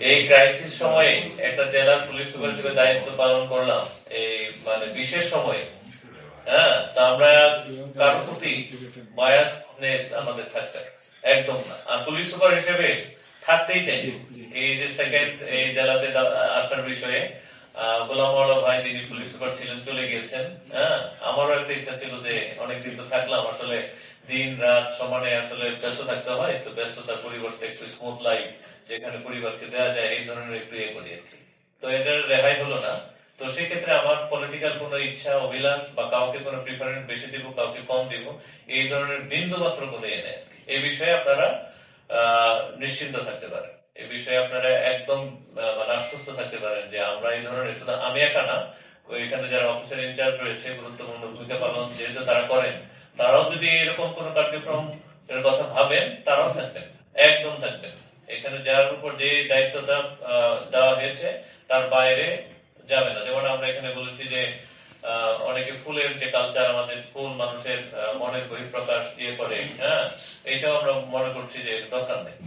এই ক্রাইসিস একটা জেলার পুলিশ সুপার হিসেবে দায়িত্ব পালন করলাম। এই মানে বিশেষ সময়ে। হ্যাঁ তা আমরা কারোর প্রতি বায়াসনেস আমাদের থাকতে একদম না। আর পুলিশ সুপার হিসেবে থাকতেই চাই। এই যে সেকেন্ড এই জেলাতে আসার বিষয়ে গোলাম ভাই যিনি পুলিশ সুপার ছিলেন চলে গিয়েছেন। হ্যাঁ আমারও একটা ইচ্ছা ছিল যে অনেকদিন তো থাকলাম আসলে দিন রাত সমানে আসলে ব্যস্ত থাকতে হয় ব্যস্ততার পরিবর্তে একটু স্মুথ লাইফ যেখানে পরিবারকে দেওয়া যায় এই ধরনের একটু ইয়ে করি তো এটার রেহাই হলো না। তো সেক্ষেত্রে আমার পলিটিক্যাল কোনো ইচ্ছা অভিলাষ বা কাউকে কোনো প্রিফারেন্স বেশি দিব কাউকে কম দিব এই ধরনের বিন্দু মাত্র কোনো নেই। এই বিষয়ে আপনারা নিশ্চিন্ত থাকতে পারেন। এই বিষয়ে আপনারা একদম মানে আশ্বস্ত থাকতে পারেন যে আমরা এই ধরনের শুধু আমি একা না, এখানে যারা অফিসার ইনচার্জ রয়েছে, গুরুত্বপূর্ণ ভূমিকা পালন যেহেতু তারা করেন, তারাও যদি এরকম কোনো কার্যক্রম এর কথা ভাবেন, তারাও থাকবেন, একদম থাকবেন। এখানে যার উপর যে দায়িত্বটা দেওয়া হয়েছে, তার বাইরে যাবে না। যেমন আমরা এখানে বলেছি যে অনেকে ফুলের যে কালচার আমাদের ফুল মানুষের মনের বহিঃপ্রকাশ ইয়ে করে হ্যাঁ? এইটাও আমরা মনে করছি যে দরকার নেই।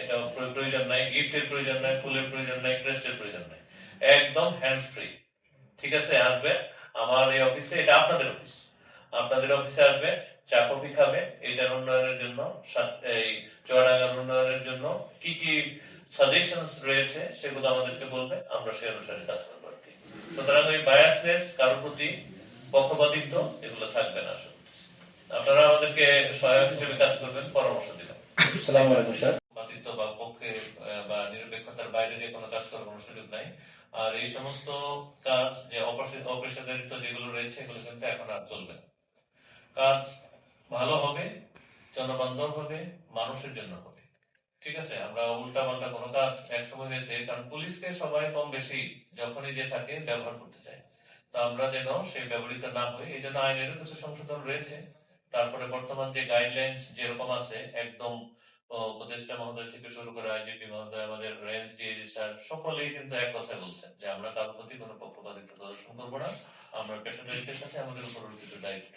এটা প্রয়োজন নাই, গিফটের প্রয়োজন নাই, ফুলের প্রয়োজন নাই ক্রেস্টের প্রয়োজন নাই। একদম হ্যান্ড ফ্রি ঠিক আছে, আসবে আমার এই অফিসে এটা আপনাদের অফিস আপনাদের অফিসে আসবে, চা কফি খাবে এটার উন্নয়নের জন্য এই চুয়াডাঙ্গার উন্নয়নের জন্য কি কি সাজেশন রয়েছে সেগুলো আমাদেরকে বলবে, আমরা সেই অনুসারে কাজ করব। সুতরাং ওই বায়াসনেস কারোর প্রতি পক্ষপাতিত্ব এগুলো থাকবে না আসলে। আপনারা আমাদেরকে সহায়ক হিসেবে কাজ করবেন পরামর্শ আলাইকুম স্যার। পক্ষপাতিত্ব বা পক্ষে বা নিরপেক্ষতার বাইরে যে কোনো কাজ করার কোনো সুযোগ নাই। আর এই সমস্ত কাজ যে অপেশা- অপেশাদারিত্ব যেগুলো রয়েছে এগুলো কিন্তু এখন আর চলবে না। কাজ ভালো হবে জনবান্ধব হবে মানুষের জন্য হবে। ঠিক আছে, আমরা উল্টা পাল্টা কোনো কাজ একসময় হয়েছে, কারণ পুলিশকে সবাই কম বেশি যখনই যে থাকে ব্যবহার করতে চায়। তো আমরা যেন সেই ব্যবহৃত না হই এই জন্য আইনেরও কিছু সংশোধন রয়েছে। তারপরে বর্তমান যে গাইডলাইন্স যেরকম আছে, একদম উপদেষ্টা মহোদয় থেকে শুরু করে আইজিপি মহোদয়, আমাদের রেঞ্জ ডিএজি স্যার, সকলেই কিন্তু এক কথাই বলছেন যে আমরা কারোর প্রতি কোনো পক্ষপাতিত্ব প্রদর্শন করব না। আমরা পেশাদারিত্বের সাথে আমাদের উপর কিছু দায়িত্ব